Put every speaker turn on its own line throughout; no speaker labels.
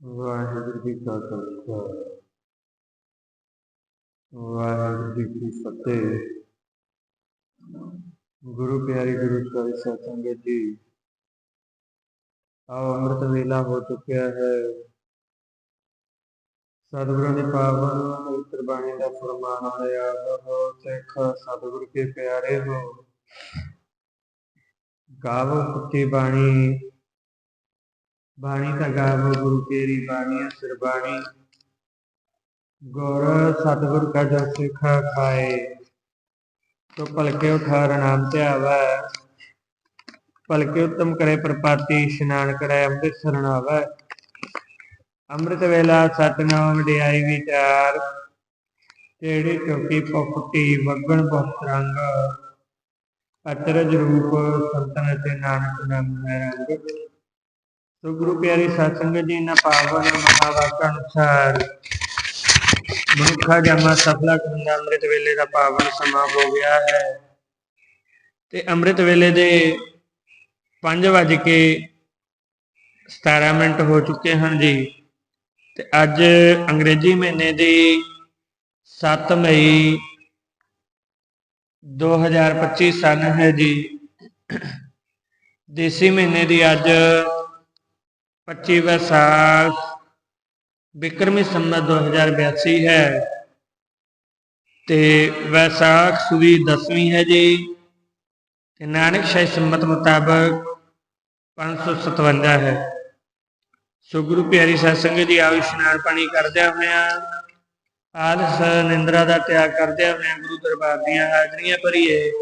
ਵਾਹਿਗੁਰੂ ਜੀ ਕਾ ਖਾਲਸਾ। ਵਾਹਿਗੁਰੂ ਜੀ ਕੀ ਫਤਿਹ। ਗੁਰੂ ਪਿਆਰੀ, ਗੁਰੂ ਸਾਹਿਬ ਸਾਧ ਜੀ, ਆਓ ਅੰਮ੍ਰਿਤ ਵੇਲਾ ਹੋ ਚੁੱਕਿਆ ਹੈ। ਸਤਿਗੁਰਾਂ ਦੀ ਪਾਵਨ ਪਵਿੱਤਰ ਬਾਣੀ ਦਾ ਫਰਮਾਨ ਆਇਆ ਹੋ। ਸਿੱਖ, ਸਤਿਗੁਰ ਕੇ ਪਿਆਰੇ ਹੋ। ਗਾਵੋ ਸੱਚੀ ਬਾਣੀ। ਬਾਣੀ ਤਾਂ ਗਾਵੋ ਗੁਰੂ ਤੇਰੀ ਬਾਣੀ ਸਿਰ ਬਾਣੀ। ਗੁਰ ਸਤਿਗੁਰ ਕਾ ਜਪ ਸਿਖਾ ਖਾਏ, ਤੋ ਪਲਕੇ ਉਠਾਰ ਨਾਮ ਧਿਆਵੈ। ਪਲਕੇ ਉਤਮ ਕਰੇ ਪ੍ਰਪਾਤੀ ਇਸ਼ਨਾਨ ਕਰੇ, ਅੰਮ੍ਰਿਤ ਸਰਣਾਵੈ ਅੰਮ੍ਰਿਤ ਵੇਲਾ ਸਤਨਾਮ ਵਡਿਆਈ ਵਿਚਾਰ ਤੇੜੀ ਚੌਕੀ ਪਫਟੀ ਵਗਣ ਬਹੁਤ ਰੰਗ। ਅਚਰਜ ਰੂਪ ਸੰਤਨ ਤੇ ਨਾਨਕ ਨਾਮ ਹੈ ਰੰਗ। ਸੋ ਗੁਰੂ ਪਿਆਰੀ ਸਾਧ ਜੀ, ਇਹਨਾਂ ਪਾਵਨ ਮਹਾਵਾਕਾਂ ਅਨੁਸਾਰ ਮਨੁੱਖਾ ਜਮਾ ਸਫਲਾ ਕਰਨ ਦਾ ਅੰਮ੍ਰਿਤ ਵੇਲੇ ਦਾ ਪਾਵਨ ਸਮਾਂ ਹੋ ਗਿਆ ਹੈ। ਤੇ ਅੰਮ੍ਰਿਤ ਵੇਲੇ ਦੇ 5 ਵਜ ਕੇ 17 ਮਿੰਟ ਹੋ ਚੁੱਕੇ ਹਨ ਜੀ। ਤੇ ਅੱਜ ਅੰਗਰੇਜ਼ੀ ਮਹੀਨੇ ਦੀ 7 ਮਈ 2025 ਸਨ ਹੈ ਜੀ। ਦੇਸੀ ਮਹੀਨੇ ਦੀ ਅੱਜ 25 ਵੈਸਾਖ, ਬਿਕਰਮੀ ਸੰਮਤ 2082 ਹੈ। ਤੇ ਵੈਸਾਖ ਸੁਦੀ 10ਵੀਂ ਹੈ ਜੀ। ਤੇ ਨਾਨਕ ਸ਼ਾਹੀ ਸੰਮਤ ਮੁਤਾਬਕ 557 ਹੈ। ਸੋ ਗੁਰੂ ਪਿਆਰੀ ਸਾਧ ਸੰਗਤ ਜੀ, ਆਓ ਇਸ਼ਨਾਨ ਪਾਣੀ ਕਰਦਿਆਂ ਹੋਇਆ ਆਲਸ, ਨਿੰਦਰਾ ਦਾ ਤਿਆਗ ਕਰਦਿਆਂ ਹੋਇਆ ਗੁਰੂ ਦਰਬਾਰ ਦੀਆਂ ਹਾਜ਼ਰੀਆਂ ਭਰੀਏ।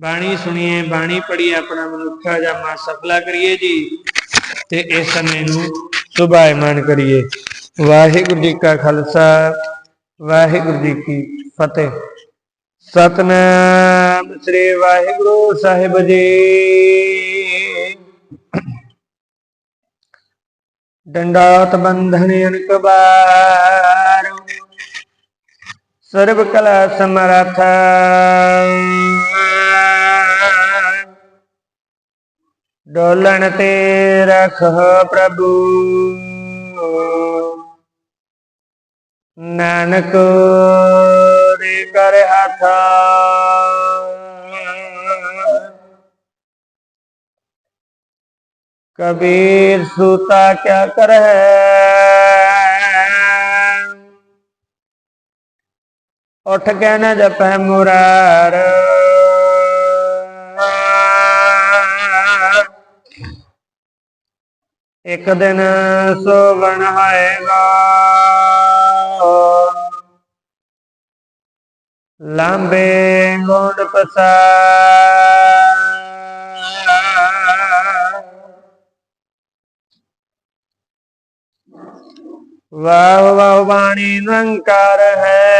ਬਾਣੀ ਸੁਣੀਏ, ਬਾਣੀ ਪੜ੍ਹੀਏ, ਆਪਣਾ ਮਨੁੱਖਾ ਜਾਂ ਮਾ ਸਫਲਾ ਕਰੀਏ ਜੀ। ਤੇ ਇਸ ਸਮੇਂ ਨੂੰ ਸੁਭਾਇਮਾਨ ਕਰੀਏ ਵਾਹਿਗੁਰੂ ਜੀ ਕਾ ਖਾਲਸਾ ਵਾਹਿਗੁਰੂ ਜੀ ਕੀ ਫਤਿਹ ਸਤਨਾਮ ਸ੍ਰੀ ਵਾਹਿਗੁਰੂ ਸਾਹਿਬ ਜੀ ਡੰਡਾਤ ਬੰਧਨ ਅਨਕਬਾਰ ਸਰਬ ਕਲਾ ਸਮਰਥ ਡੋਲਣ ਤੇ ਰਖ ਪ੍ਰਭੂ ਨਾਨਕ ਦੇ ਕਰ ਹੱਥਾ ਕਬੀਰ ਸੂਤਾ ਕਿਆ ਕਰੈ ਉਠ ਕੇ ਨ ਜਪੈ ਮੁਰਾਰ ਇੱਕ ਦਿਨ ਸੋਵਣ ਹੋਏਗਾ ਲਾਂਬੇ ਗੋਂਡ ਪਸਾ ਵਾਹ ਵਾਹ ਬਾਣੀ ਨਿਰੰਕਾਰ ਹੈ।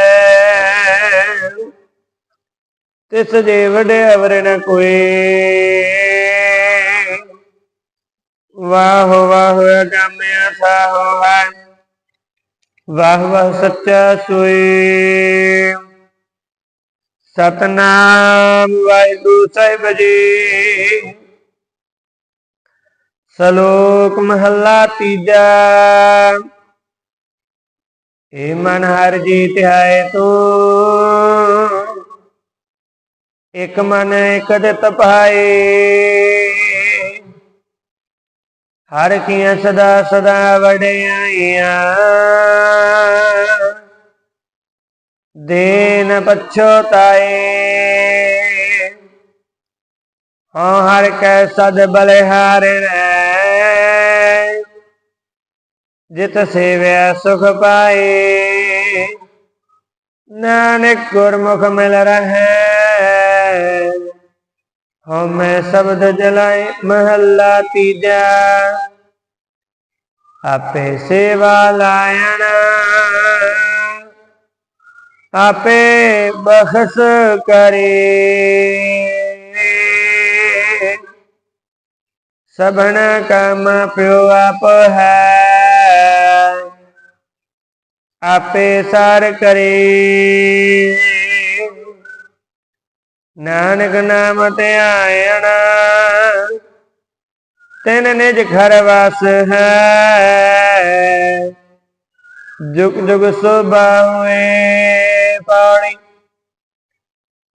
ਤਿਸ ਜੇ ਵਡੇ ਅਵਰ ਨ ਕੋਏ ਵਾਹ ਵਾਹ ਅਗੰਮਿਆ ਸਾਹੋ ਹੈ ਵਾਹ ਵਾਹ ਸੱਚਾ ਸੋਏ ਸਤਨਾਮ ਵਾਹਿਗੁਰੂ ਸਾਹਿਬ ਜੀ। ਸ਼ਲੋਕ ਮਹੱਲਾ ਤੀਜਾ। ਏ ਮਨ ਹਰ ਜੀ ਹੈ ਤੂੰ। ਇਕ ਮਨ ਇਕ ਦਿਤ ਪਾਏ। ਹਰ ਕੀਆਂ ਸਦਾ ਸਦਾ ਵਡਿਆਈਆਂ। ਦੇਨ ਪਛੋਤਾਏ ਹਾਂ, ਹਰ ਕੈ ਸਦ ਬਲਿਹਾਰੇ ਰਹਿ ਜਿਤ ਸੇਵਿਆ ਸੁਖ ਪਾਏ। ਨਾਨਕ ਗੁਰਮੁਖ ਮਿਲ ਰਹੈ। ਹਉ ਸ਼ਬਦ ਜਲਾਏ ਮਹੱਲਾ ਤੀਜਾ। ਆਪੇ ਸੇਵਾ ਲਾਇਣ। ਆਪੇ ਬਖਸ਼ ਕਰੇ। ਸਭਨ ਕਮ ਪਿਓ ਆਪ ਹੈ। ਆਪੇ ਸਾਰ ਕਰੇ। ਨਾਨਕ ਨਾਮ ਧਿਆਇਣ ਤਿਨ ਨਿਜ ਘਰ ਵਾਸ ਹੈ। ਜੁਗ ਜੁਗ ਸੁਭਾਵੇ ਪਾਣੀ।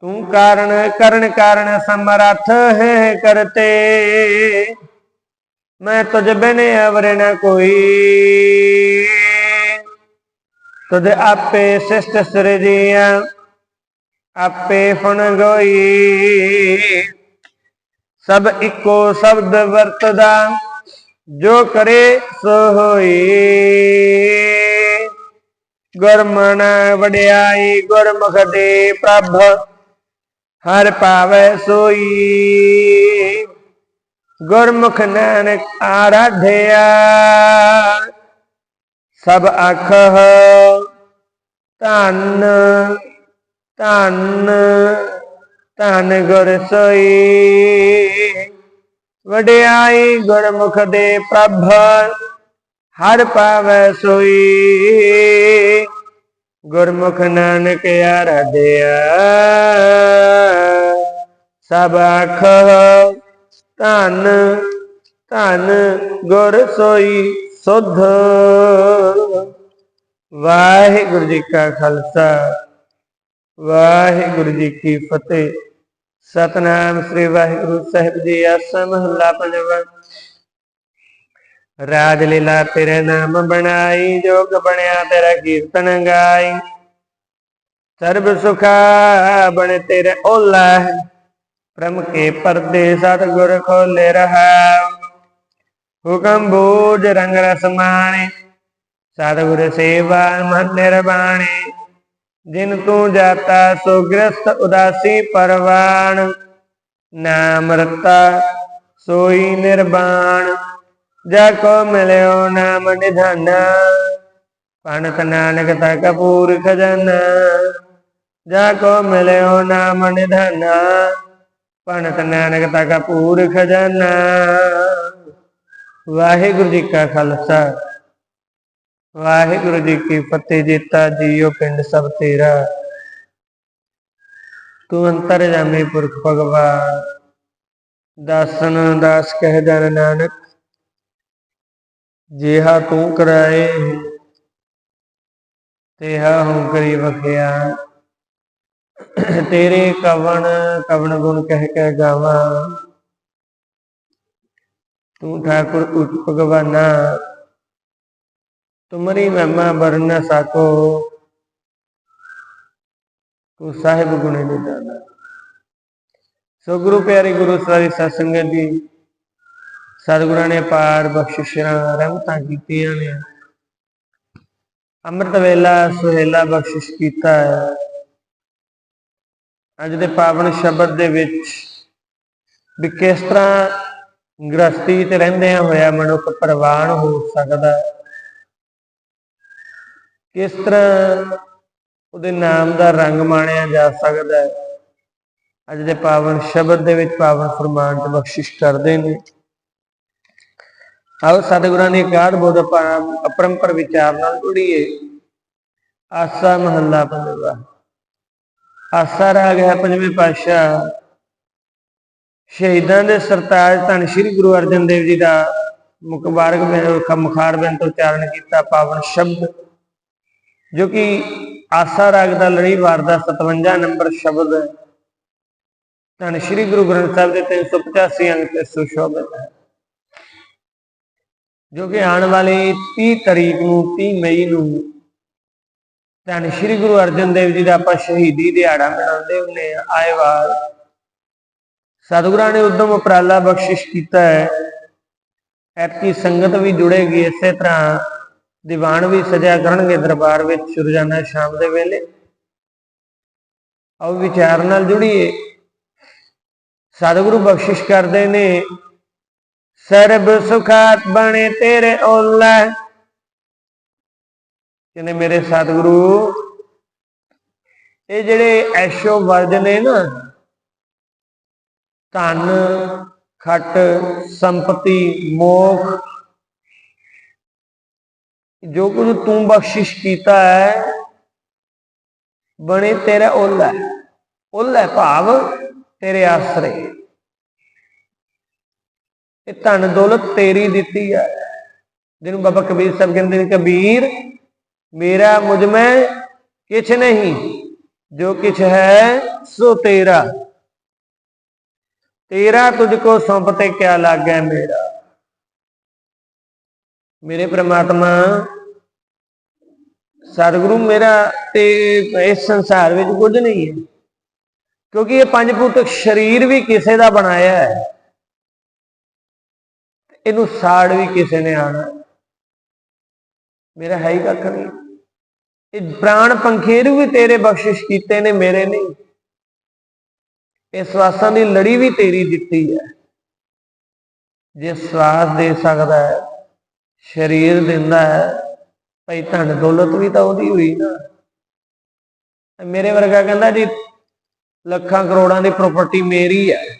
ਤੂੰ ਕਾਰਨ, ਕਰਨ ਕਾਰਨ ਸਮਰੱਥ ਹੈ ਕਰਤੇ। ਮੈਂ ਤੁਝ ਬਿਨ ਅਵਰ ਨ ਕੋਈ। ਤੁਧ ਆਪੇ ਸਿਸ਼ਟ ਸਿਰਜੀਆ। ਆਪੇ ਫਣ ਗੋਈ। ਸਭ ਇੱਕੋ ਸ਼ਬਦ ਵਰਤਦਾ, ਜੋ ਕਰੇ ਸੋ ਹੋਈ। ਗੁਰਮਨ ਵਡਿਆਈ, ਗੁਰਮੁਖ ਦੇ ਪ੍ਰਭ, ਹਰ ਪਾਵੈ ਸੋਈ। ਗੁਰਮੁਖ ਨਾਨਕ ਆਰਾਧਿਆ, ਸਭ ਅੱਖ ਧੰਨ ਧੰਨ ਧੰਨ ਗੁਰ ਸੋਈ। ਵਡਿਆਈ ਗੁਰਮੁਖ ਦੇ ਪ੍ਰਭ, ਹਰ ਪਾਵੈ ਸੋਈ। ਗੁਰਮੁਖ ਨਾਨਕ ਆਰਾਧਿਆ ਸਭ ਅੱਖ ਧੰਨ ਧੰਨ ਗੁਰ ਸੋਈ ਸੁਧ। ਵਾਹਿਗੁਰੂ ਜੀ ਕਾ ਖਾਲਸਾ। ਵਾਹਿਗੁਰੂ ਜੀ ਕੀ ਫਤਿਹ। ਸਤਨਾਮ ਸ੍ਰੀ ਵਾਹਿਗੁਰੂ ਸਾਹਿਬ ਜੀ ਆਸਾ ਮਹੱਲਾ ਪੰਜਵਾਂ। ਰਾਜ ਲੀਲਾ ਤੇਰੇ ਨਾਮ ਬਣਾਈ, ਜੋਗ ਬਣਿਆ ਤੇਰਾ ਕੀਰਤਨ ਗਾਈ। ਸਰਬ ਸੁਖਾ ਬਣ ਤੇਰੇ ਓਲਾ ਪ੍ਰਮ ਕੇ ਪਰਦੇ ਸਤਿਗੁਰ ਖੋਲੇ ਰਹਾ। ਹੁਕਮ ਬੋਝ ਰੰਗ ਰਸ ਮਾਣੇ। ਸਤਿਗੁਰ ਸੇਵਾ ਮਨ ਨਿਰਵਾਣੇ। ਜਿਨ ਤੂੰ ਜਾਤਾ, ਸੋ ਗ੍ਰਸਤ ਉਦਾਸੀ ਪਰਵਾਣ। ਨਾਮ ਰਤਾ ਸੋਈ ਨਿਰਵਾਣ ਜਾ ਕੋ ਮਿਲਿਓ ਨਾਮ ਨਿਧਾਨਾ। ਪਣਤ ਨਾਨਕ ਤਾ ਕਪੂਰ ਖਜ਼ਾਨਾ। ਜਾ ਕੋ ਮਿਲਿਓ ਨਾਮ ਨਿਧਾਨਾ। ਪਣਤ ਨਾਨਕ ਤਾ ਕਪੂਰ ਖਜ਼ਾਨਾ। ਵਾਹਿਗੁਰੂ ਜੀ ਕਾ ਖਾਲਸਾ। ਵਾਹਿਗੁਰੂ ਜੀ ਕੀ ਫਤਿਹ ਜੀਤਾ ਜੀਓ ਪਿੰਡ ਸਭ ਤੇਰਾ। ਤੂੰ ਅੰਤਰ ਜਾਮੇ ਪੁਰਖ ਭਗਵਾਨ, ਦਾਸਨ ਦਾਸ ਕਹਿ ਜਨ ਨਾਨਕ, ਜਿਹਾ ਤੂੰ ਕਰਾਏ ਤੇਹਾ ਹੂੰ ਕਰੀ ਵਖਿਆ ਤੇਰੇ ਕਵਣ ਕਵਣ ਗੁਣ ਕਹਿ ਕੇ ਗਾਵਾਂ, ਤੂੰ ਠਾਕੁਰ ਉਚ ਭਗਵਾਨਾ। ਤੁਮਰੀ ਮਹਿਮਾ ਵਰਨ ਸਾਕੋ। ਤੂੰ ਸਾਹਿਬ ਗੁਣੇ ਨਿਦਾਨਾ। ਸੋ ਗੁਰੂ ਪਿਆਰੇ ਗੁਰੂ ਸਾਰੀ ਸਤ ਸੰਗਤ ਜੀ, ਸਤਿਗੁਰਾਂ ਨੇ ਪਾਰ ਬਖਸ਼ਿਸ਼ਾਂ ਰਹਿਮਤਾਂ ਕੀਤੀਆਂ ਨੇ। ਅੰਮ੍ਰਿਤ ਵੇਲਾ ਸੁਹੇਲਾ ਬਖਸ਼ਿਸ਼ ਕੀਤਾ ਹੈ। ਅੱਜ ਦੇ ਪਾਵਨ ਸ਼ਬਦ ਦੇ ਵਿੱਚ ਵੀ ਕਿਸ ਤਰ੍ਹਾਂ ਗ੍ਰਸਤੀ ਤੇ ਰਹਿੰਦਿਆਂ ਹੋਇਆ ਮਨੁੱਖ ਪ੍ਰਵਾਨ ਹੋ ਸਕਦਾ ਹੈ। ਕਿਸ ਤਰ੍ਹਾਂ ਉਹਦੇ ਨਾਮ ਦਾ ਰੰਗ ਮਾਣਿਆ ਜਾ ਸਕਦਾ ਹੈ? ਅੱਜ ਦੇ ਪਾਵਨ ਸ਼ਬਦ ਦੇ ਵਿੱਚ ਪਾਵਨ ਫਰਮਾਨ ਤੇ ਬਖਸ਼ਿਸ਼ ਕਰਦੇ ਨੇ। ਆਓ ਸਤਿਗੁਰਾਂ ਦੀ ਕਾਢ ਬੋਧ ਅਪਰੰਪਰ ਵਿਚਾਰ ਨਾਲ ਜੁੜੀਏ। ਆਸਾ ਮਹੱਲਾ ਪੰਜਵਾ। ਆਸਾ ਰਾਗ ਹੈ ਪੰਜਵੇਂ ਪਾਤਸ਼ਾਹ। ਸ਼ਹੀਦਾਂ ਦੇ ਸਰਤਾਜ ਧੰਨ ਸ਼੍ਰੀ ਗੁਰੂ ਅਰਜਨ ਦੇਵ ਜੀ ਦਾ ਮੁਕਬਾਰਕ ਮੁਖਾਰ ਬਿੰਦ ਉਚਾਰਨ ਕੀਤਾ ਪਾਵਨ ਸ਼ਬਦ। ਜੋ ਕਿ ਆਸਾ ਰਾਗ ਦਾ ਲੜੀਵਾਰ ਦਾ 57 ਨੰਬਰ ਸ਼ਬਦ ਹੈ। ਧੰਨ ਸ਼੍ਰੀ ਗੁਰੂ ਗ੍ਰੰਥ ਸਾਹਿਬ ਦੇ 385 ਅੰਕ ਤੇ ਸੁਸ਼ੋਭਿਤ ਹੈ। ਜੋ ਕਿ ਆਉਣ ਵਾਲੀ 30 ਤਰੀਕ ਨੂੰ 30 ਮਈ ਨੂੰ ਧੰਨ ਸ਼੍ਰੀ ਗੁਰੂ ਅਰਜਨ ਦੇਵ ਜੀ ਦਾ ਆਪਾਂ ਸ਼ਹੀਦੀ ਦਿਹਾੜਾ ਮਨਾਉਂਦੇ ਹੁੰਨੇ ਆ ਆਏ ਵਾਰ ਸਤਿਗੁਰਾਂ ਨੇ ਉਦਮ ਉਪਰਾਲਾ ਬਖਸ਼ਿਸ਼ ਕੀਤਾ ਹੈ। ਐਤਕੀ ਸੰਗਤ ਵੀ ਜੁੜੇਗੀ ਇਸੇ ਤਰ੍ਹਾਂ। ਦੀਵਾਨ ਵੀ ਸਜਿਆ ਕਰਨਗੇ ਦਰਬਾਰ ਵਿੱਚ ਰੋਜ਼ਾਨਾ ਸ਼ਾਮ ਦੇ ਵੇਲੇ। ਆਓ ਵਿਚਾਰ ਨਾਲ ਜੁੜੀਏ। ਸਤਿਗੁਰੂ ਬਖਸ਼ਿਸ਼ ਕਰਦੇ ਨੇ, ਸਰਬ ਸੁਖਾਤ ਬਣੇ ਤੇਰੇ ਓਲਾ ਕਹਿੰਦੇ ਮੇਰੇ ਸਤਿਗੁਰੂ, ਇਹ ਜਿਹੜੇ ਐਸ਼ੋ ਵਰਜ ਨੇ ਨਾ, ਧਨ, ਖਟ, ਸੰਪਤੀ, ਮੋਖ ਜੋ ਕੁਝ ਤੂੰ ਬਖਸ਼ਿਸ਼ ਕੀਤਾ ਹੈ, ਬਣੇ ਤੇਰਾ ਓਲਾ ਹੈ। ਓਲਾ ਹੈ ਭਾਵ ਤੇਰੇ ਆਸਰੇ। ਇਹ ਧਨ ਦੌਲਤ ਤੇਰੀ ਦਿੱਤੀ ਹੈ। ਜਿਹਨੂੰ ਬਾਬਾ ਕਬੀਰ ਸਾਹਿਬ ਕਹਿੰਦੇ ਨੇ, ਕਬੀਰ, ਮੇਰਾ ਮੁਝ ਮੈਂ ਕਿਛ ਨਹੀਂ। ਜੋ ਕਿਛ ਹੈ, ਸੋ ਤੇਰਾ। ਤੇਰਾ ਤੁਝ ਕੋ ਸੌਂਪ ਤੇ ਕਿਆ ਲੱਗੈ ਮੇਰਾ। ਮੇਰੇ ਪ੍ਰਮਾਤਮਾ, ਸਤਿਗੁਰੂ ਮੇਰਾ ਤੇ ਇਸ ਸੰਸਾਰ ਵਿੱਚ ਕੁਝ ਨਹੀਂ ਹੈ। ਕਿਉਂਕਿ ਇਹ ਪੰਜ ਭੂਤਕ ਸਰੀਰ ਵੀ ਕਿਸੇ ਦਾ ਬਣਾਇਆ ਹੈ। ਇਹਨੂੰ ਸਾੜ ਵੀ ਕਿਸੇ ਨੇ ਆਣਾ। ਮੇਰਾ ਹੈ ਹੀ ਕੱਖ ਨਹੀਂ। ਇਹ ਪ੍ਰਾਣ ਪੰਖੇਰੂ ਵੀ ਤੇਰੇ ਬਖਸ਼ਿਸ਼ ਕੀਤੇ ਨੇ, ਮੇਰੇ ਨਹੀਂ। ਇਹ ਸਵਾਸਾਂ ਦੀ ਲੜੀ ਵੀ ਤੇਰੀ ਦਿੱਤੀ ਹੈ। ਜੇ ਸਵਾਸ ਦੇ ਸਕਦਾ ਹੈ ਸਰੀਰ ਦਿੰਦਾ ਹੈ। ਭਾਈ ਧਨ ਦੌਲਤ ਵੀ ਤਾਂ ਉਹਦੀ ਹੋਈ ਨਾ। ਮੇਰੇ ਵਰਗਾ ਕਹਿੰਦਾ ਜੀ, ਲੱਖਾਂ ਕਰੋੜਾਂ ਦੀ ਪ੍ਰਾਪਰਟੀ ਮੇਰੀ ਹੈ।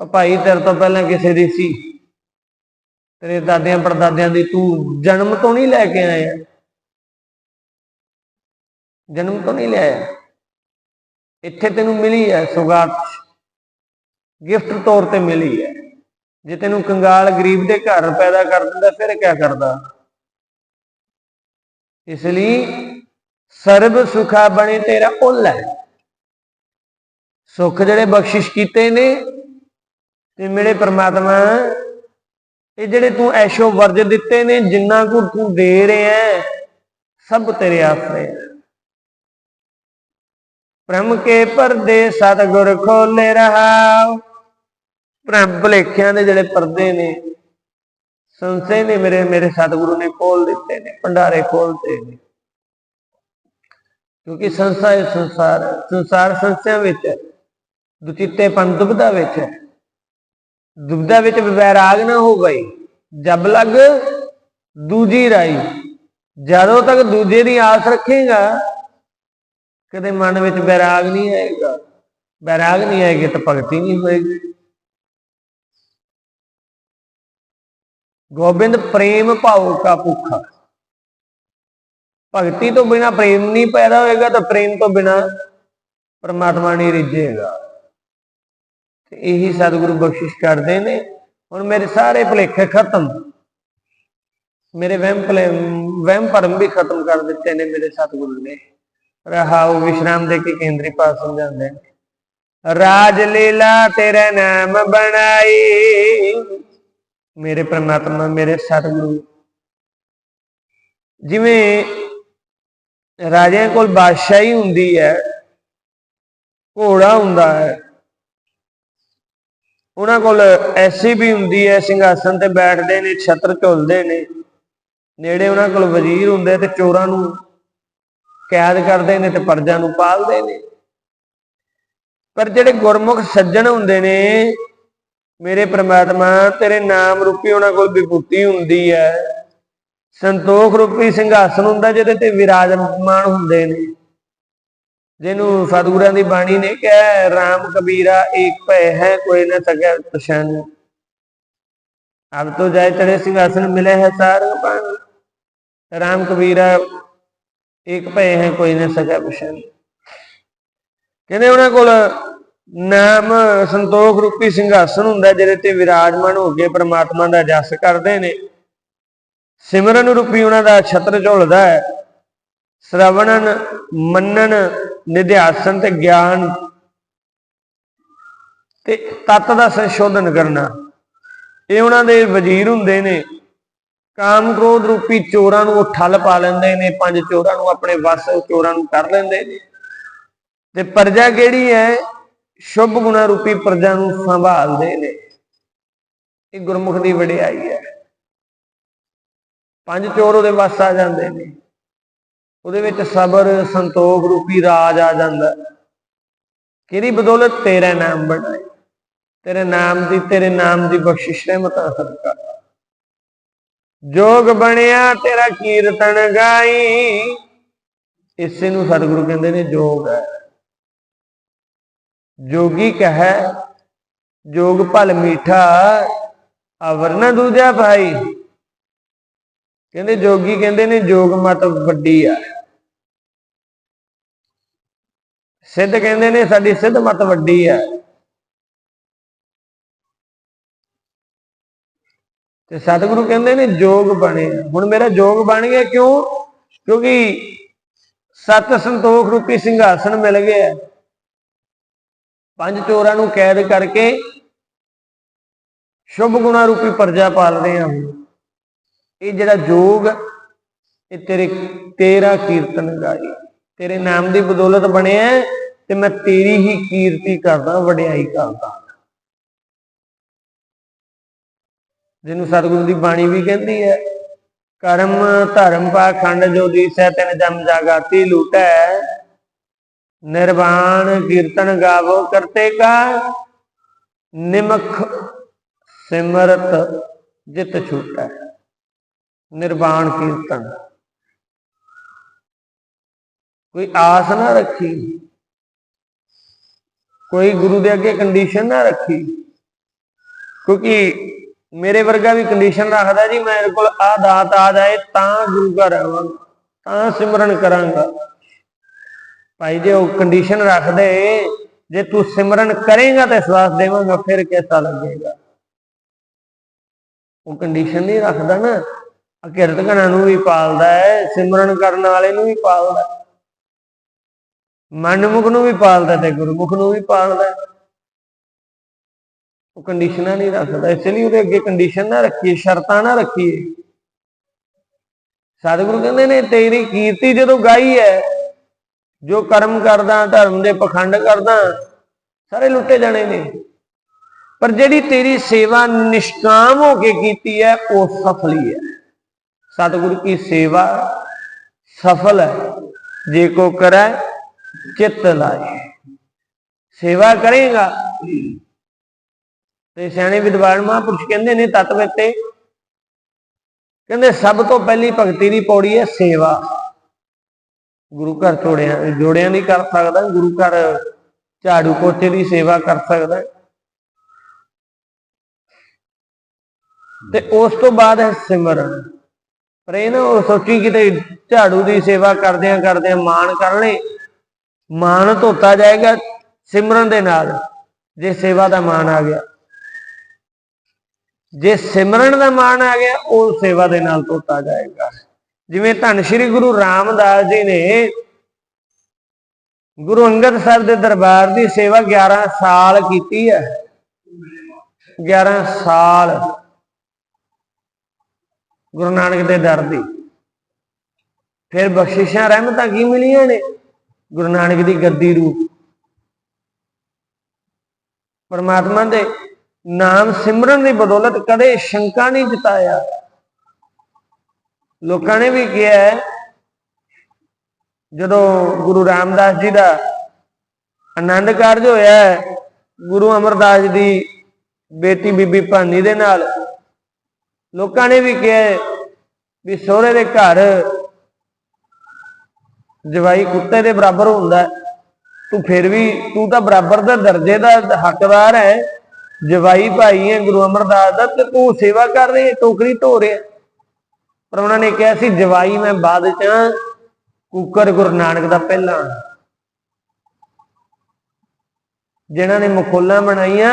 ਉਹ ਭਾਈ ਤੇਰੇ ਤੋਂ ਪਹਿਲਾਂ ਕਿਸੇ ਦੀ ਸੀ। ਤੇਰੇ ਦਾਦਿਆਂ ਪੜਦਾਦਿਆਂ ਦੀ ਤੂੰ ਜਨਮ ਤੋਂ ਨਹੀਂ ਲੈ ਕੇ ਆਇਆ। ਜਨਮ ਤੋਂ ਨਹੀਂ ਲਿਆਇਆ। ਇੱਥੇ ਤੈਨੂੰ ਮਿਲੀ ਹੈ, ਸੁਗਾਤ। ਗਿਫਟ ਤੌਰ ਤੇ ਮਿਲੀ ਹੈ। ਜੇ ਤੈਨੂੰ ਕੰਗਾਲ ਗਰੀਬ ਦੇ ਘਰ ਪੈਦਾ ਕਰ ਦਿੰਦਾ, ਫਿਰ ਕੀ ਕਰਦਾ? ਇਸ ਲਈ ਸਰਬ ਸੁਖਾ ਬਣੇ ਤੇਰਾ ਉਲ ਹੈ। ਸੁੱਖ ਜਿਹੜੇ ਬਖਸ਼ਿਸ਼ ਕੀਤੇ ਨੇ, ਤੇ ਮੇਰੇ ਪ੍ਰਮਾਤਮਾ, ਇਹ ਜਿਹੜੇ ਤੂੰ ਐਸ਼ੋ ਵਰਜ ਦਿੱਤੇ ਨੇ, ਜਿੰਨਾ ਕੁ ਤੂੰ ਦੇ ਰਿਹਾ ਹੈ, ਸਭ ਤੇਰੇ ਆਸਰੇ ਪ੍ਰਮ ਕੇ ਪਰਦੇ ਸਤਗੁਰ ਖੋਲੇ ਰਹਾ ਭ੍ਰਮ ਭੁਲੇਖਿਆਂ ਦੇ ਜਿਹੜੇ ਪਰਦੇ ਨੇ, ਸੰਸੇ ਨੇ ਮੇਰੇ ਮੇਰੇ ਸਤਿਗੁਰੂ ਨੇ ਖੋਲ ਦਿੱਤੇ ਨੇ, ਭੰਡਾਰੇ ਖੋਲਤੇ ਨੇ। ਕਿਉਂਕਿ ਸੰਸਾ ਹੈ ਸੰਸਾਰ ਹੈ। ਸੰਸਾਰ ਸੰਸਿਆਂ ਵਿੱਚ ਹੈ ਦੁਚਿੱਤੇ ਦੁਬਦਾ ਵਿੱਚ ਹੈ। ਦੁਬਦਾ ਵਿੱਚ ਵਿਵੈਰਾਗ ਨਾ ਹੋ ਗਈ, ਜਬ ਲਗ ਦੂਜੀ ਰਾਈ। ਜਦੋਂ ਤੱਕ ਦੂਜੇ ਦੀ ਆਸ ਰੱਖੇਗਾ, ਕਦੇ ਮਨ ਵਿੱਚ ਵਿਰਾਗ ਨਹੀਂ ਆਏਗਾ। ਵਿਰਾਗ ਨਹੀਂ ਆਏਗੀ ਤਾਂ ਭਗਤੀ ਨਹੀਂ ਹੋਏਗੀ। ਗੋਬਿੰਦ ਪ੍ਰੇਮ ਭਾਉ ਕਾ ਭੁੱਖਾ। ਭਗਤੀ ਤੋਂ ਬਿਨਾ ਪ੍ਰੇਮ ਨਹੀਂ ਪੈਦਾ ਹੋਏਗਾ ਤਾਂ ਪ੍ਰੇਮ ਤੋਂ ਬਿਨਾ ਪਰਮਾਤਮਾ ਨਹੀਂ ਰਿਝੇਗਾ। ਤੇ ਇਹੀ ਸਤਿਗੁਰੂ ਬਖਸ਼ਿਸ਼ ਕਰਦੇ ਨੇ। ਹੁਣ ਮੇਰੇ ਸਾਰੇ ਭੁਲੇਖੇ ਖਤਮ। ਮੇਰੇ ਵਹਿਮ ਭਲੇ ਵਹਿਮ ਭਰਮ ਵੀ ਖਤਮ ਕਰ ਦਿੱਤੇ ਨੇ ਮੇਰੇ ਸਤਿਗੁਰੂ ਨੇ। ਰਹਾਉ ਵਿਸ਼ਰਾਮ ਦੇ ਕੇ ਕੇਂਦਰੀ ਪਾਸ ਸਮਝਾਉਂਦੇ ਨੇ। ਰਾਜ ਲੀਲਾ ਤੇਰਾ ਨਾਮ ਬਣਾਈ। ਮੇਰੇ ਪ੍ਰਮਾਤਮਾ, ਮੇਰੇ ਸਤਿਗੁਰੂ। ਜਿਵੇਂ ਰਾਜਿਆਂ ਕੋਲ ਬਾਦਸ਼ਾਹੀ ਹੁੰਦੀ ਹੈ, ਘੋੜਾ ਹੁੰਦਾ ਹੈ, ਉਹਨਾਂ ਕੋਲ ਐਸੀ ਵੀ ਹੁੰਦੀ ਹੈ, ਸਿੰਘਾਸਨ ਤੇ ਬੈਠਦੇ ਨੇ, ਛਤਰ ਝੁਲਦੇ ਨੇ, ਨੇੜੇ ਉਹਨਾਂ ਕੋਲ ਵਜ਼ੀਰ ਹੁੰਦੇ ਤੇ ਚੋਰਾਂ ਨੂੰ ਕੈਦ ਕਰਦੇ ਨੇ ਤੇ ਪਰਜਾਂ ਨੂੰ ਪਾਲਦੇ ਨੇ। ਪਰ ਜਿਹੜੇ ਗੁਰਮੁਖ ਸੱਜਣ ਹੁੰਦੇ ਨੇ ਮੇਰੇ ਪ੍ਰਮਾਤਮਾ, ਤੇਰੇ ਨਾਮ ਰੂਪੀ ਉਹਨਾਂ ਕੋਲ ਵਿਭੂਤੀ ਹੁੰਦੀ ਹੈ। ਸੰਤੋਖ ਰੂਪੀ ਸਿੰਘਾਸਨ ਹੁੰਦਾ ਜਿਹਦੇ ਤੇ ਵਿਰਾਜਮਾਨ ਹੁੰਦੇ ਨੇ। ਜਿਹਨੂੰ ਸਤਿਗੁਰਾਂ ਦੀ ਬਾਣੀ ਨੇ ਕਿਹਾ ਰਾਮ ਕਬੀਰਾ, ਏਕ ਭੈ ਹੈ, ਕੋਈ ਨਾ ਸਕਿਆ ਪਛਾਨ। ਅਬ ਤੋ ਜਾਇ ਚੜੇ ਸਿੰਘਾਸਨ ਮਿਲੇ ਹੈ ਸਾਰੰਗ ਪਾਣ ਰਾਮ ਕਬੀਰਾ, ਏਕ ਭੈ ਹੈ, ਕੋਈ ਨਾ ਸਕਿਆ ਪਛਾਨ। ਕਹਿੰਦੇ ਉਹਨਾਂ ਕੋਲ ਨਾਮ ਸੰਤੋਖ ਰੂਪੀ ਸਿੰਘਾਸਨ ਹੁੰਦਾ ਜਿਹਦੇ ਤੇ ਵਿਰਾਜਮਾਨ ਹੋ ਕੇ ਪ੍ਰਮਾਤਮਾ ਦਾ ਜਸ ਕਰਦੇ ਨੇ। ਸਿਮਰਨ ਰੂਪੀ ਉਹਨਾਂ ਦਾ ਛਤਰ ਝੁਲਦਾ ਹੈ। ਸ਼ਰਵਣਨ ਮੰਨਣ ਨਿਧਿਆਸਨ ਤੇ ਗਿਆਨ ਤੇ ਤਤ ਦਾ ਸੰਸ਼ੋਧਨ ਕਰਨਾ। ਇਹ ਉਹਨਾਂ ਦੇ ਵਜ਼ੀਰ ਹੁੰਦੇ ਨੇ। ਕਾਮ ਕ੍ਰੋਧ ਰੂਪੀ ਚੋਰਾਂ ਨੂੰ ਉਹ ਠੱਲ ਪਾ ਲੈਂਦੇ ਨੇ, ਪੰਜ ਚੋਰਾਂ ਨੂੰ ਆਪਣੇ ਵਸ ਚੋਰਾਂ ਨੂੰ ਕਰ ਲੈਂਦੇ ਨੇ। ਤੇ ਪਰਜਾ ਕਿਹੜੀ ਹੈ? ਸ਼ੁਭ ਗੁਣਾ ਰੂਪੀ ਪਰਜਾ ਨੂੰ ਸੰਭਾਲਦੇ ਨੇ। ਇਹ ਗੁਰਮੁਖ ਦੀ ਵਡਿਆਈ ਹੈ। ਪੰਜ ਚੋਰ ਉਹਦੇ ਵਸ ਆ ਜਾਂਦੇ ਨੇ। ਉਹਦੇ ਵਿੱਚ ਸਬਰ, ਸੰਤੋਖ ਰੂਪੀ ਰਾਜ ਆ ਜਾਂਦਾ। ਕਿਹਦੀ ਬਦੌਲਤ? ਤੇਰਾ ਨਾਮ ਬਣਾਏ। ਤੇਰੇ ਨਾਮ ਦੀ, ਤੇਰੇ ਨਾਮ ਦੀ ਬਖਸ਼ਿਸ਼ ਰਹਿਮਤਾਂ ਸਦਕਾ। ਜੋਗ ਬਣਿਆ, ਤੇਰਾ ਕੀਰਤਨ ਗਾਈ। ਇਸੇ ਨੂੰ ਸਤਿਗੁਰੂ ਕਹਿੰਦੇ ਨੇ ਜੋਗ ਹੈ। ਜੋਗੀ ਕਹੈ, ਜੋਗ ਭਲ ਮੀਠਾ ਅਵਰ ਨ ਦੂਜਾ ਭਾਈ। ਕਹਿੰਦੇ ਜੋਗੀ ਕਹਿੰਦੇ ਨੇ, ਜੋਗ ਮਤ ਵੱਡੀ ਆ। ਸਿੱਧ ਕਹਿੰਦੇ ਨੇ, ਸਾਡੀ ਸਿੱਧ ਮਤ ਵੱਡੀ ਆ। ਤੇ ਸਤਿਗੁਰੂ ਕਹਿੰਦੇ ਨੇ, ਜੋਗ ਬਣੇ। ਹੁਣ ਮੇਰਾ ਜੋਗ ਬਣ ਗਿਆ ਕਿਉਂ? ਕਿਉਂਕਿ ਸਤ ਸੰਤੋਖ ਰੂਪੀ ਸਿੰਘਾਸਨ ਮਿਲ ਗਿਆ। ਪੰਜ ਚੋਰਾਂ ਨੂੰ ਕੈਦ ਕਰਕੇ ਸ਼ੁਭ ਗੁਣਾ ਰੂਪੀ ਪਰਜਾ ਪਾਲਦੇ ਹਾਂ ਇਹ ਜਿਹੜਾ ਜੋਗ ਇਹ ਤੇਰੇ ਤੇਰਾ ਕੀਰਤਨ ਗਾਈ ਤੇਰੇ ਨਾਮ ਦੀ ਬਦੌਲਤ ਬਣਿਆ ਹੈ ਤੇ ਮੈਂ ਤੇਰੀ ਹੀ ਕੀਰਤੀ ਕਰਦਾ, ਵਡਿਆਈ ਕਰਦਾ। ਜਿਹਨੂੰ ਸਤਿਗੁਰੂ ਦੀ ਬਾਣੀ ਵੀ ਕਹਿੰਦੀ ਹੈ, ਕਰਮ ਧਰਮ ਪਾਖੰਡ ਜੋ ਦੀਸੈ ਤਿਨ ਜਮ ਜਾਗਾਤੀ ਲੂਟੈ ਨਿਰਵਾਣ ਕੀਰਤਨ ਗਾਵੋ ਕਰਤੇ ਕਾ ਨਿਮਖ ਸਿਮਰਤ ਜਿਤ ਛੂਟੈ। ਨਿਰਵਾਣ ਕੀਰਤਨ। ਕੋਈ ਆਸ ਨਾ ਰੱਖੀ। ਕੋਈ ਗੁਰੂ ਦੇ ਅੱਗੇ ਕੰਡੀਸ਼ਨ ਨਾ ਰੱਖੀ। ਕਿਉਂਕਿ ਮੇਰੇ ਵਰਗਾ ਵੀ ਕੰਡੀਸ਼ਨ ਰੱਖਦਾ ਜੀ, ਮੇਰੇ ਕੋਲ ਆ ਦਾਤ ਆ ਜਾਏ ਤਾਂ ਗੁਰੂ ਘਰ ਆਵਾਂ ਤਾਂ ਸਿਮਰਨ ਕਰਾਂਗਾ। ਭਾਈ ਜੇ ਉਹ ਕੰਡੀਸ਼ਨ ਰੱਖਦੇ, ਜੇ ਤੂੰ ਸਿਮਰਨ ਕਰੇਗਾ ਤੇ ਸਵਾਸ ਦੇਵਾਂਗਾ, ਫਿਰ ਕਿਹਦਾ ਲੱਗੇਗਾ? ਉਹ ਕੰਡੀਸ਼ਨ ਨਹੀਂ ਰੱਖਦਾ ਨਾ। ਅਕਿਰਤ ਘਣਾ ਨੂੰ ਵੀ ਪਾਲਦਾ ਹੈ, ਸਿਮਰਨ ਕਰਨ ਵਾਲੇ ਨੂੰ ਵੀ ਪਾਲਦਾ ਮਨਮੁਖ ਨੂੰ ਵੀ ਪਾਲਦਾ ਤੇ ਗੁਰਮੁਖ ਨੂੰ ਵੀ ਪਾਲਦਾ ਉਹ ਕੰਡੀਸ਼ਨਾਂ ਨਹੀਂ ਰੱਖਦਾ। ਇਸ ਲਈ ਉਹਦੇ ਅੱਗੇ ਕੰਡੀਸ਼ਨ ਨਾ ਰੱਖੀਏ, ਸ਼ਰਤਾਂ ਨਾ ਰੱਖੀਏ। ਸਤਿਗੁਰੂ ਕਹਿੰਦੇ ਨੇ, ਤੇਰੀ ਕੀਰਤੀ ਜਦੋਂ ਗਾਈ ਹੈ ਜੋ ਕਰਮ ਕਰਦਾ, ਧਰਮ ਦੇ ਪਖੰਡ ਕਰਦਾ, ਸਾਰੇ ਲੁੱਟੇ ਜਾਣੇ ਨੇ। ਪਰ ਜਿਹੜੀ ਤੇਰੀ ਸੇਵਾ ਨਿਸ਼ਕਾਮ ਹੋ ਕੇ ਕੀਤੀ ਹੈ, ਉਹ ਸਫਲੀ ਹੈ ਸਤਿਗੁਰੂ ਕੀ ਸੇਵਾ ਸਫਲ ਹੈ, ਜੇ ਕੋ ਕਰੈ, ਚਿੱਤ ਲਾਏ। ਸੇਵਾ ਕਰੇਗਾ। ਤੇ ਸਿਆਣੇ ਵਿਦਵਾਨ ਮਹਾਂਪੁਰਸ਼ ਕਹਿੰਦੇ ਨੇ ਤਤ ਵਿੱਚ ਕਹਿੰਦੇ ਸਭ ਤੋਂ ਪਹਿਲੀ ਭਗਤੀ ਦੀ ਪੌੜੀ ਹੈ ਸੇਵਾ। ਗੁਰੂ ਘਰ ਜੋੜਿਆਂ, ਜੋੜਿਆ ਨਹੀਂ ਕਰ ਸਕਦਾ, ਗੁਰੂ ਘਰ ਝਾੜੂ ਪੋਚੇ ਦੀ ਸੇਵਾ ਕਰ ਸਕਦਾ। ਤੇ ਉਸ ਤੋਂ ਬਾਅਦ ਹੈ ਸਿਮਰਨ ਪਰ ਇਹ ਨਾ ਉਹ ਸੋਚੀ ਕਿਤੇ ਝਾੜੂ ਦੀ ਸੇਵਾ ਕਰਦਿਆਂ ਕਰਦਿਆਂ ਮਾਣ ਕਰ ਲੈ ਮਾਣ ਧੋਤਾ ਜਾਏਗਾ ਸਿਮਰਨ ਦੇ ਨਾਲ, ਜੇ ਸੇਵਾ ਦਾ ਮਾਣ ਆ ਗਿਆ। ਜੇ ਸਿਮਰਨ ਦਾ ਮਾਣ ਆ ਗਿਆ, ਉਹ ਸੇਵਾ ਦੇ ਨਾਲ ਧੋਤਾ ਜਾਏਗਾ। ਜਿਵੇਂ ਧੰਨ ਸ਼੍ਰੀ ਗੁਰੂ ਰਾਮਦਾਸ ਜੀ ਨੇ ਗੁਰੂ ਅੰਗਦ ਸਾਹਿਬ ਦੇ ਦਰਬਾਰ ਦੀ ਸੇਵਾ 11 ਸਾਲ ਕੀਤੀ ਹੈ। 11 ਸਾਲ ਗੁਰੂ ਨਾਨਕ ਦੇ ਦਰ ਦੀ। ਫਿਰ ਬਖਸ਼ਿਸ਼ਾਂ ਰਹਿਮਤਾਂ ਕੀ ਮਿਲੀਆਂ ਨੇ? ਗੁਰੂ ਨਾਨਕ ਦੀ ਗੱਦੀ ਰੂਪ। ਪਰਮਾਤਮਾ ਦੇ ਨਾਮ ਸਿਮਰਨ ਦੀ ਬਦੌਲਤ ਕਦੇ ਸ਼ੰਕਾ ਨਹੀਂ ਜਤਾਇਆ। ਲੋਕਾਂ ਨੇ ਵੀ ਕਿਹਾ ਹੈ, ਜਦੋਂ ਗੁਰੂ ਰਾਮਦਾਸ ਜੀ ਦਾ ਆਨੰਦ ਕਾਰਜ ਹੋਇਆ ਹੈ, ਗੁਰੂ ਅਮਰਦਾਸ ਦੀ ਬੇਟੀ ਬੀਬੀ ਭਾਨੀ ਦੇ ਨਾਲ ਲੋਕਾਂ ਨੇ ਵੀ ਕਿਹਾ ਵੀ ਸਹੁਰੇ ਦੇ ਘਰ ਜਵਾਈ ਕੁੱਤੇ ਦੇ ਬਰਾਬਰ ਹੁੰਦਾ ਤੂੰ ਫਿਰ ਵੀ ਤੂੰ ਤਾਂ ਬਰਾਬਰ ਦਾ ਦਰਜੇ ਦਾ ਹੱਕਦਾਰ ਹੈ। ਜਵਾਈ ਭਾਈ ਹੈ ਗੁਰੂ ਅਮਰਦਾਸ ਦਾ ਤੇ ਤੂੰ ਸੇਵਾ ਕਰ ਰਹੀ ਹੈ ਟੋਕਰੀ ਢੋ ਰਿਹਾ ਪਰ ਉਹਨਾਂ ਨੇ ਕਿਹਾ ਸੀ, ਜਵਾਈ ਮੈਂ ਬਾਅਦ ਚ ਕੁੱਕਰ ਗੁਰੂ ਨਾਨਕ ਦਾ ਪਹਿਲਾਂ ਜਿਨ੍ਹਾਂ ਨੇ ਮਖੋਲਾਂ ਬਣਾਈਆਂ,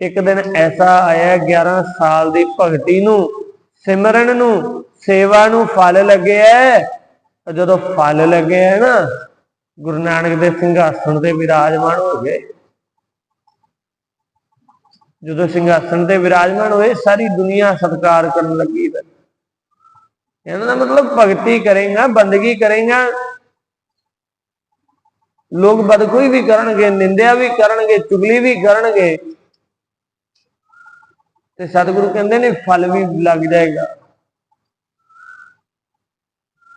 ਇੱਕ ਦਿਨ ਐਸਾ ਆਇਆ 11 ਸਾਲ ਦੀ ਭਗਤੀ ਨੂੰ, ਸਿਮਰਨ ਨੂੰ, ਸੇਵਾ ਨੂੰ ਫਲ ਲੱਗਿਆ ਜਦੋਂ ਫਲ ਲੱਗਿਆ ਨਾ, ਗੁਰੂ ਨਾਨਕ ਦੇ ਸਿੰਘਾਸਣ ਤੇ ਵਿਰਾਜਮਾਨ ਹੋ ਗਏ। ਜਦੋਂ ਸਿੰਘਾਸਣ ਤੇ ਵਿਰਾਜਮਾਨ ਹੋਏ, ਸਾਰੀ ਦੁਨੀਆ ਸਤਕਾਰ ਕਰਨ ਲੱਗੀ ਫਿਰ ਇਹਨਾਂ ਦਾ ਮਤਲਬ ਭਗਤੀ ਕਰੇਗਾ, ਬੰਦਗੀ ਕਰੇਗਾ। ਲੋਕ ਬਦਕੋਈ ਵੀ ਕਰਨਗੇ, ਨਿੰਦਿਆ ਵੀ ਕਰਨਗੇ, ਚੁਗਲੀ ਵੀ ਕਰਨਗੇ। ਤੇ ਸਤਿਗੁਰੂ ਕਹਿੰਦੇ ਨੇ, ਫਲ ਵੀ ਲੱਗ ਜਾਏਗਾ।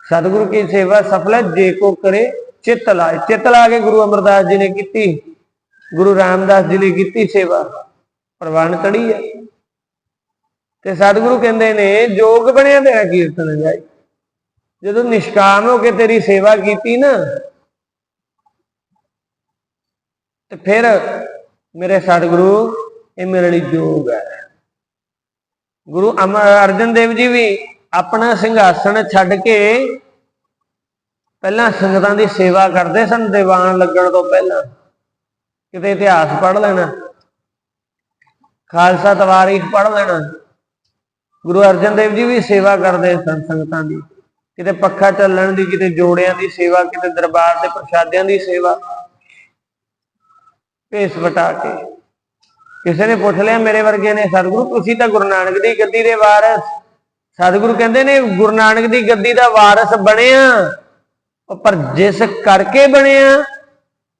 ਸਤਿਗੁਰੂ ਕੀ ਸੇਵਾ ਸਫਲ ਹੈ? ਜੇ ਕੋ ਕਰੇ, ਚਿੱਤ ਲਾਏ। ਚਿੱਤ ਲਾ ਕੇ ਗੁਰੂ ਅਮਰਦਾਸ ਜੀ ਨੇ ਕੀਤੀ। ਗੁਰੂ ਰਾਮਦਾਸ ਜੀ ਨੇ ਕੀਤੀ ਸੇਵਾ। ਪ੍ਰਵਾਨ ਕੜੀ ਹੈ। ਤੇ ਸਤਿਗੁਰੂ ਕਹਿੰਦੇ ਨੇ, ਜੋਗ ਬਣਿਆ ਤੇਰਾ ਕੀਰਤਨ ਜਾਈ ਜਦੋਂ ਨਿਸ਼ਕਾਮ ਹੋ ਕੇ ਤੇਰੀ ਸੇਵਾ ਕੀਤੀ ਨਾ, ਤੇ ਫਿਰ ਮੇਰੇ ਸਤਿਗੁਰੂ, ਇਹ ਮੇਰੇ ਲਈ ਜੋਗ ਹੈ। ਗੁਰੂ ਅਮਰ ਅਰਜਨ ਦੇਵ ਜੀ ਵੀ ਆਪਣਾ ਸਿੰਘਾਸਣ ਛੱਡ ਕੇ ਪਹਿਲਾਂ ਸੰਗਤਾਂ ਦੀ ਸੇਵਾ ਕਰਦੇ ਸਨ, ਦੀਵਾਨ ਲੱਗਣ ਤੋਂ ਪਹਿਲਾਂ। ਕਿਤੇ ਇਤਿਹਾਸ ਪੜ੍ਹ ਲੈਣਾ, ਖਾਲਸਾ ਤਵਾਰੀਖ ਪੜ੍ਹ ਲੈਣਾ। ਗੁਰੂ ਅਰਜਨ ਦੇਵ ਜੀ ਵੀ ਸੇਵਾ ਕਰਦੇ ਸਨ ਸੰਗਤਾਂ ਦੀ। ਕਿਤੇ ਪੱਖਾ ਚੱਲਣ ਦੀ, ਕਿਤੇ ਜੋੜਿਆਂ ਦੀ ਸੇਵਾ, ਕਿਤੇ ਦਰਬਾਰ ਦੇ ਪ੍ਰਸ਼ਾਦਿਆਂ ਦੀ ਸੇਵਾ। ਭੇਸ ਵਟਾ ਕੇ ਕਿਸੇ ਨੇ ਪੁੱਛ ਲਿਆ, ਮੇਰੇ ਵਰਗੇ ਨੇ ਸਤਿਗੁਰੂ, ਤੁਸੀਂ ਤਾਂ ਗੁਰੂ ਨਾਨਕ ਦੀ ਗੱਦੀ ਦੇ ਵਾਰਸ। ਸਤਿਗੁਰੂ ਕਹਿੰਦੇ ਨੇ, ਗੁਰੂ ਨਾਨਕ ਦੀ ਗੱਦੀ ਦਾ ਵਾਰਸ ਬਣਿਆ। ਪਰ ਜਿਸ ਕਰਕੇ ਬਣਿਆ,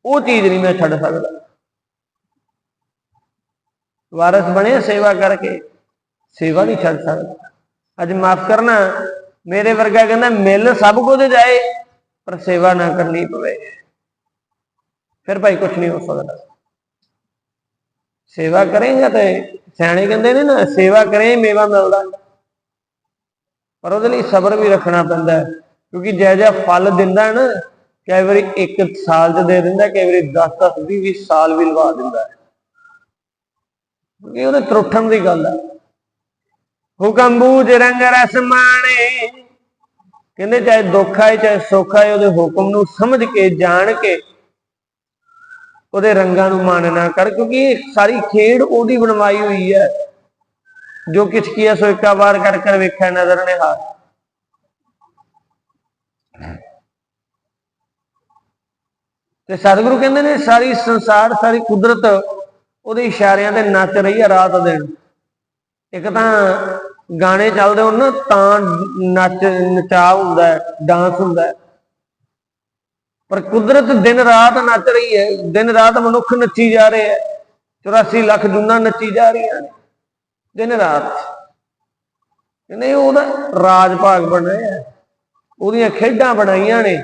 ਉਹ ਚੀਜ਼ ਨਹੀਂ ਮੈਂ ਛੱਡ ਸਕਦਾ। ਵਾਰਸ ਬਣਿਆ ਸੇਵਾ ਕਰਕੇ। ਸੇਵਾ ਨਹੀਂ ਛੱਡ ਸਕਦਾ ਅੱਜ ਮਾਫ ਕਰਨਾ, ਮੇਰੇ ਵਰਗਾ ਕਹਿੰਦਾ ਮਿਲ ਸਭ ਕੁਝ ਜਾਏ, ਪਰ ਸੇਵਾ ਨਾ ਕਰਨੀ ਪਵੇ। ਫਿਰ ਭਾਈ ਕੁਝ ਨਹੀਂ ਹੋ ਸਕਦਾ। ਸੇਵਾ ਕਰੇਗਾ ਤੇ ਸਿਆਣੇ ਕਹਿੰਦੇ ਨੇ ਨਾ, ਸੇਵਾ ਕਰੇ, ਮੇਵਾ ਮਿਲਦਾ। ਪਰ ਉਹਦੇ ਲਈ ਸਬਰ ਵੀ ਰੱਖਣਾ ਪੈਂਦਾ ਹੈ, ਕਿਉਂਕਿ ਜੈ ਜੈ ਫਲ ਦਿੰਦਾ ਨਾ, ਕਈ ਵਾਰੀ ਇੱਕ ਸਾਲ ਚ ਦੇ ਦਿੰਦਾ, ਕਈ ਵਾਰੀ 10 10 20 20 ਸਾਲ ਵੀ ਲਵਾ ਦਿੰਦਾ ਹੈ। ਕਿਉਂਕਿ ਉਹਦੇ ਤਰੁੱਠਣ ਦੀ ਗੱਲ ਹੈ। ਹੁਕਮ ਬੂਝ ਰੰਗ ਰਸ ਮਾਣੇ। ਕਹਿੰਦੇ ਚਾਹੇ ਦੁੱਖ ਆਏ, ਚਾਹੇ ਸੁੱਖ ਆਏ, ਉਹਦੇ ਹੁਕਮ ਨੂੰ ਸਮਝ ਕੇ, ਜਾਣ ਕੇ ਉਹਦੇ ਰੰਗਾਂ ਨੂੰ ਮਾਨਣਾ ਕਰ, ਕਿਉਂਕਿ ਇਹ ਸਾਰੀ ਖੇਡ ਉਹਦੀ ਬਣਵਾਈ ਹੋਈ ਹੈ। ਜੋ ਕਿਛ ਕੀਆ ਸੋ ਇੱਕਾ ਵਾਰ ਕਰ ਕਰ ਵੇਖਿਆ ਨਜ਼ਰ ਨੇ ਹਾਰ। ਤੇ ਸਤਿਗੁਰੂ ਕਹਿੰਦੇ ਨੇ, ਸਾਰੀ ਸੰਸਾਰ, ਸਾਰੀ ਕੁਦਰਤ ਉਹਦੇ ਇਸ਼ਾਰਿਆਂ ਤੇ ਨੱਚ ਰਹੀ ਹੈ ਰਾਤ ਦਿਨ। ਇੱਕ ਤਾਂ ਗਾਣੇ ਚੱਲਦੇ ਹੋਣ ਨਾ, ਤਾਂ ਨੱਚ ਨਚਾ ਹੁੰਦਾ ਹੈ, ਡਾਂਸ ਹੁੰਦਾ ਹੈ। ਪਰ ਕੁਦਰਤ ਦਿਨ ਰਾਤ ਨੱਚ ਰਹੀ ਹੈ, ਦਿਨ ਰਾਤ ਮਨੁੱਖ ਨੱਚੀ ਜਾ ਰਹੇ ਹੈ 84 ਲੱਖ ਜੁਨਾ ਨੱਚੀ ਜਾ ਰਹੀਆਂ ਨੇ, ਦਿਨ ਰਾਤ। ਕਹਿੰਦੇ ਉਹਦਾ ਰਾਜ ਭਾਗ ਬਣ ਉਹਦੀਆਂ ਖੇਡਾਂ ਬਣਾਈਆਂ ਨੇ।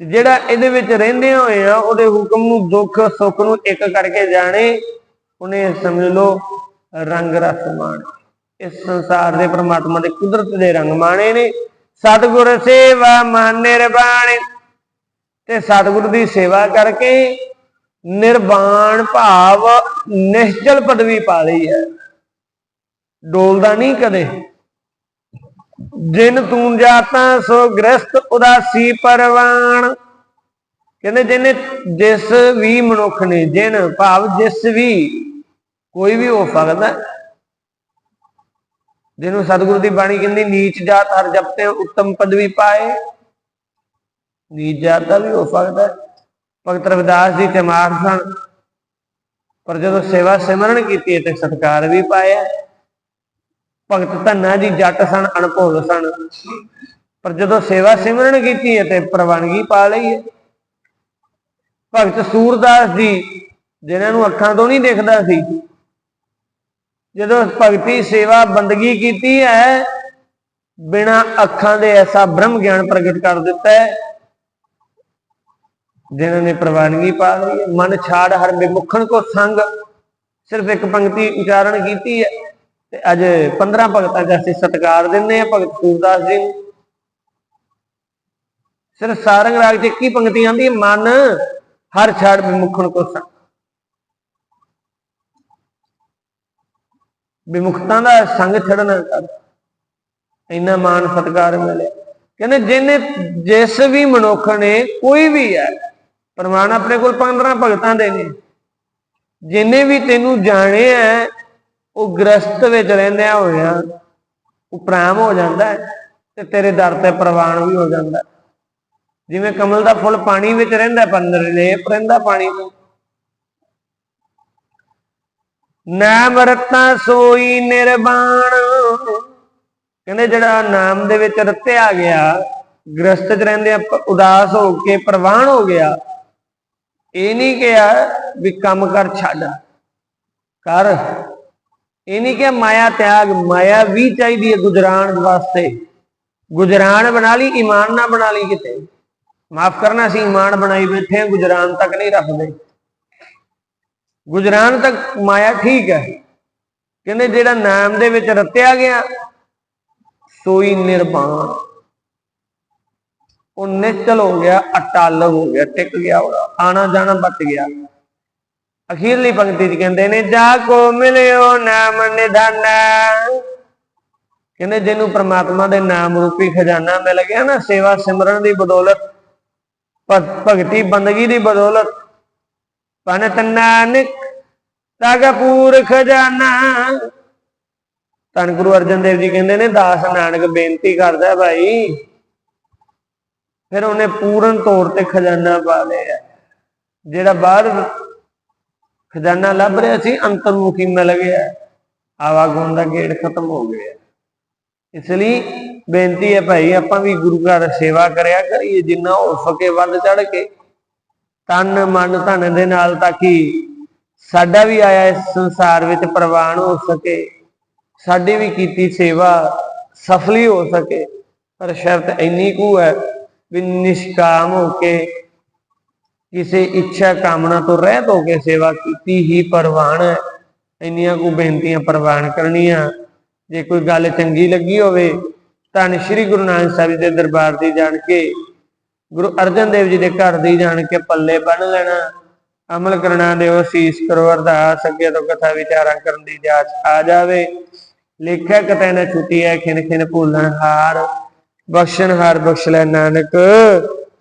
ਤੇ ਜਿਹੜਾ ਇਹਦੇ ਵਿੱਚ ਰਹਿੰਦੇ ਹੋਏ ਆ, ਉਹਦੇ ਹੁਕਮ ਨੂੰ, ਦੁੱਖ, ਸੁੱਖ ਨੂੰ ਇੱਕ ਕਰਕੇ ਜਾਣੇ, ਉਹਨੇ ਸਮਝ ਲਓ, ਰੰਗ ਰਸ ਮਾਣ ਇਸ ਸੰਸਾਰ ਦੇ ਪ੍ਰਮਾਤਮਾ ਦੇ ਕੁਦਰਤ ਦੇ ਰੰਗ ਮਾਣੇ ਨੇ। ਸਤਿਗੁਰ ਸੇਵਾ ਮਨ ਨਿਰਵਾਣ। ਤੇ ਸਤਿਗੁਰ ਦੀ ਸੇਵਾ ਕਰਕੇ ਨਿਰਵਾਣ ਭਾਵ ਨਿਸ਼ਚਲ ਪਦਵੀ ਪਾ ਲਈ ਹੈ। ਡੋਲਦਾ ਨਹੀਂ ਕਦੇ। ਜਿਨ ਤੂੰ ਜਾਤਾ ਸੋ ਗ੍ਰਸਤ ਉਦਾਸੀ ਪਰਵਾਨ ਕਹਿੰਦੇ ਜਿਹਨੇ ਜਿਸ ਵੀ ਮਨੁੱਖ ਨੇ, ਜਿਨ ਭਾਵ ਜਿਸ ਵੀ ਕੋਈ ਵੀ ਹੋ ਸਕਦਾ ਜਿਹਨੂੰ ਸਤਿਗੁਰੂ ਦੀ ਬਾਣੀ ਕਹਿੰਦੀ, ਨੀਚ ਜਾਤ ਹਰ ਜਪਤੇ, ਉੱਤਮ ਪਦਵੀ ਪਾਏ। ਨੀਚ ਜਾਤ ਦਾ ਵੀ ਉਹ ਸਕਦਾ ਹੈ। ਭਗਤ ਰਵਿਦਾਸ ਜੀ ਤੇ ਮਾਰ ਸਨ। ਪਰ ਜਦੋਂ ਸੇਵਾ ਸਿਮਰਨ ਕੀਤੀ ਤੇ ਸਤਕਾਰ ਵੀ ਪਾਇਆ, ਭਗਤ ਧੰਨਾ ਜੀ ਜੱਟ ਸਨ, ਅਣਭੋਲ ਸਨ। ਪਰ ਜਦੋਂ ਸੇਵਾ ਸਿਮਰਨ ਕੀਤੀ ਹੈ ਤੇ ਪ੍ਰਵਾਨਗੀ ਪਾ ਲਈ ਹੈ, ਭਗਤ ਸੂਰਦਾਸ ਜੀ, ਜਿਨ੍ਹਾਂ ਨੂੰ ਅੱਖਾਂ ਤੋਂ ਨਹੀਂ ਦੇਖਦਾ ਸੀ ਜਦੋਂ ਭਗਤੀ, ਸੇਵਾ, ਬੰਦਗੀ ਕੀਤੀ ਹੈ, ਬਿਨਾ ਅੱਖਾਂ ਦੇ ਐਸਾ ਬ੍ਰਹਮ ਗਿਆਨ ਪ੍ਰਗਟ ਕਰ ਦਿੱਤਾ ਹੈ। ਜਿਨ੍ਹਾਂ ਨੇ ਪ੍ਰਵਾਨਗੀ ਪਾ ਲਈ ਹੈ। ਮਨ ਛਾੜ ਹਰ ਵਿਮੁਖਣ ਕੋ ਸੰਗ। ਸਿਰਫ ਇੱਕ ਪੰਕਤੀ ਉਚਾਰਨ ਕੀਤੀ ਹੈ ਤੇ ਅੱਜ 15 ਭਗਤਾਂ ਦਾ ਅਸੀਂ ਸਤਿਕਾਰ ਦਿੰਦੇ ਆ ਭਗਤ ਸੂਰਦਾਸ ਜੀ ਨੂੰ। ਸਿਰਫ ਸਾਰੰਗ ਰਾਗ ਚ ਇੱਕ ਹੀ ਪੰਕਤੀ ਆਂਦੀ ਮਨ ਹਰ ਛਾੜ ਵਿਮੁਖਣ ਕੋ ਸੰਗ। ਵਿਮੁਖਤਾ ਦਾ ਸੰਗ ਛੱਡਣਾ ਕਰ ਇੰਨਾ ਮਾਨ ਸਤਿਕਾਰ ਮਿਲਿਆ ਕਹਿੰਦੇ ਜਿਹਨੇ ਜਿਸ ਵੀ ਮਨੁੱਖ ਨੇ ਕੋਈ ਵੀ ਹੈ ਪ੍ਰਮਾਣ ਆਪਣੇ ਕੋਲ 15 ਭਗਤਾਂ ਦੇ ਨੇ। ਜਿਨੇ ਵੀ ਤੈਨੂੰ ਜਾਣਿਆ ਹੈ, ਉਹ ਗ੍ਰਸਤ ਵਿੱਚ ਰਹਿੰਦਿਆਂ ਹੋਇਆ ਉਹ ਉਪਰਾਮ ਹੋ ਜਾਂਦਾ ਤੇ ਤੇਰੇ ਦਰ ਤੇ ਪ੍ਰਵਾਨ ਵੀ ਹੋ ਜਾਂਦਾ ਜਿਵੇਂ ਕਮਲ ਦਾ ਫੁੱਲ ਪਾਣੀ ਵਿੱਚ ਰਹਿੰਦਾ ਹੈ, ਪਰ ਨਿਰਲੇਪ ਰਹਿੰਦਾ ਪਾਣੀ ਤੋਂ ਨਾਮ ਰਤਾ ਸੋਈ ਨਿਰਵਾਣ। ਕਹਿੰਦੇ ਜਿਹੜਾ ਨਾਮ ਦੇ ਵਿੱਚ ਰਤਿਆ ਗਿਆ ਗ੍ਰਸਤ ਚ ਰਹਿੰਦੇ ਉਦਾਸ ਹੋ ਕੇ ਪ੍ਰਵਾਨ ਹੋ ਗਿਆ। ਇਹ ਨਹੀਂ ਕਿਹਾ ਵੀ ਕੰਮ ਕਰ ਛੱਡ। ਕਰ। ਇਹ ਨਹੀਂ ਕਿ ਮਾਇਆ ਤਿਆਗ, ਮਾਇਆ ਵੀ ਚਾਹੀਦੀ ਹੈ ਗੁਜਰਾਨ ਵਾਸਤੇ। ਗੁਜਰਾਨ ਬਣਾ ਲਈ ਇਮਾਨ ਨਾ ਬਣਾ ਲਈ ਕਿਤੇ। ਮਾਫ ਕਰਨਾ ਸੀ ਇਮਾਨ ਬਣਾਈ ਬੈਠੇ ਹਾਂ ਗੁਜਰਾਨ ਤੱਕ ਨਹੀਂ ਰੱਖਦੇ। ਗੁਜਰਾਨ ਤੱਕ ਮਾਇਆ ਠੀਕ ਹੈ। ਕਹਿੰਦੇ ਜਿਹੜਾ ਨਾਮ ਦੇ ਵਿੱਚ ਰਤਿਆ ਗਿਆ ਸੋਈ ਨਿਰਵਾਣ ਉਹ ਨਿਸ਼ਚਲ ਹੋ ਗਿਆ, ਅਟਲ ਹੋ ਗਿਆ, ਟਿਕ ਗਿਆ ਉਹਦਾ, ਆਣਾ ਜਾਣਾ ਬਚ ਗਿਆ। ਅਖੀਰਲੀ ਪੰਕਤੀ ਚ ਕਹਿੰਦੇ ਨੇ, ਜਾ ਕੋ ਮਿਲਿਓ ਨਾਮ ਨਿਧਾਨ। ਕਹਿੰਦੇ ਜਿਹਨੂੰ ਪ੍ਰਮਾਤਮਾ ਦੇ ਨਾਮ ਰੂਪੀ ਖਜ਼ਾਨਾ ਮਿਲ ਗਿਆ ਨਾ, ਸੇਵਾ ਸਿਮਰਨ ਦੀ ਬਦੌਲਤ ਭਗਤੀ ਬੰਦਗੀ ਦੀ ਬਦੌਲਤ ਪਨਤ ਨਾਨਕ, ਤਗ ਖਜ਼ਾਨਾ ਧੰਨ ਗੁਰੂ ਅਰਜਨ ਦੇਵ ਜੀ ਕਹਿੰਦੇ ਨੇ, ਦਾਸ ਨਾਨਕ ਬੇਨਤੀ ਕਰਦਾ ਭਾਈ। ਫਿਰ ਉਹਨੇ ਪੂਰਨ ਤੌਰ ਤੇ ਖਜ਼ਾਨਾ ਪਾ ਲਿਆ। ਜਿਹੜਾ ਬਾਹਰ ਖਜ਼ਾਨਾ ਲੱਭ ਰਿਹਾ ਸੀ, ਅੰਤਰਮੁਖੀ ਮਿਲ ਗਿਆ। ਆਵਾਗੁਣ ਦਾ ਗੇੜ ਖਤਮ ਹੋ ਗਿਆ। ਇਸ ਲਈ ਬੇਨਤੀ ਹੈ ਭਾਈ, ਆਪਾਂ ਵੀ ਗੁਰੂ ਘਰ ਸੇਵਾ ਕਰਿਆ ਕਰੀਏ, ਜਿੰਨਾ ਹੋ ਸਕੇ ਵੱਧ ਚੜ ਕੇ। ਤਨ ਮਨ ਧਨ ਦੇ ਨਾਲ ਤਾਂ ਕਿ ਸਾਡਾ ਵੀ ਆਇਆ ਇਸ ਸੰਸਾਰ ਵਿੱਚ ਪ੍ਰਵਾਨ ਹੋ ਸਕੇ। ਸਾਡੀ ਵੀ ਕੀਤੀ ਸੇਵਾ ਸਫਲੀ ਹੋ ਸਕੇ। ਪਰ ਸ਼ਰਤ ਇੰਨੀ ਕੁ ਹੈ ਵੀ ਨਿਸ਼ਕਾਮ ਹੋ ਕੇ ਕਿਸੇ ਇੱਛਾ ਕਾਮਨਾ ਤੋਂ ਰਹਿਤ ਹੋ ਕੇ ਸੇਵਾ ਕੀਤੀ ਹੀ ਪ੍ਰਵਾਨ ਹੈ। ਇੰਨੀਆਂ ਕੁ ਬੇਨਤੀਆਂ ਪ੍ਰਵਾਨ ਕਰਨੀਆਂ। ਜੇ ਕੋਈ ਗੱਲ ਚੰਗੀ ਲੱਗੀ ਹੋਵੇ ਤਾਂ ਸ੍ਰੀ ਗੁਰੂ ਨਾਨਕ ਸਾਹਿਬ ਜੀ ਦੇ ਦਰਬਾਰ ਤੇ ਜਾਣ ਕੇ ਗੁਰੂ ਅਰਜਨ ਦੇਵ ਜੀ ਦੇ ਘਰ ਦੀ ਜਾਣ ਕੇ ਪੱਲੇ ਬੰਨ ਲੈਣਾ। ਅਮਲ ਕਰਨਾ ਦਿਓ ਸੀਸ ਕਰੋ, ਅਰਦਾਸ ਅੱਗੇ ਤੋਂ ਕਥਾ ਵਿਚਾਰਾਂ ਕਰਨ ਦੀ ਜਾਚ ਆ ਜਾਵੇ। ਲੇਖਿਆ ਕਤੈ ਨਾ ਛੁੱਟੀ ਹੈ ਖਿਨ ਖਿਨ ਭੁੱਲਣ ਹਾਰ। ਬਖਸ਼ਣ ਹਾਰ ਬਖਸ਼ ਲੈ ਨਾਨਕ।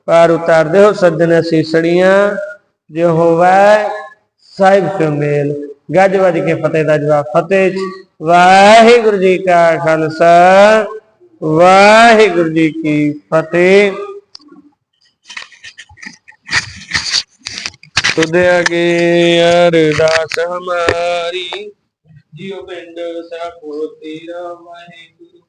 ਪਾਰ ਉਤਾਰਦੇ ਹੋ ਸੱਜਣ ਸੀਸੜੀਆਂ। ਜੋ ਹੋਵੇ ਸਾਹਿਬ ਕੋ ਮੇਲ। ਗੱਜ ਵੱਜ ਕੇ ਫਤਿਹ ਦਾ ਜਵਾਬ। ਫਤਿਹ ਵਾਹਿਗੁਰੂ ਜੀ ਕਾ ਖਾਲਸਾ, ਵਾਹਿਗੁਰੂ ਜੀ ਕੀ ਫਤਿਹ। ਤੁਧ ਅਗੇ ਅਰਦਾਸ ਹਮਾਰੀ। ਜਿਉ ਪਿੰਡ ਸਭ ਤੇਰਾ ਵਾਹਿਗੁਰੂ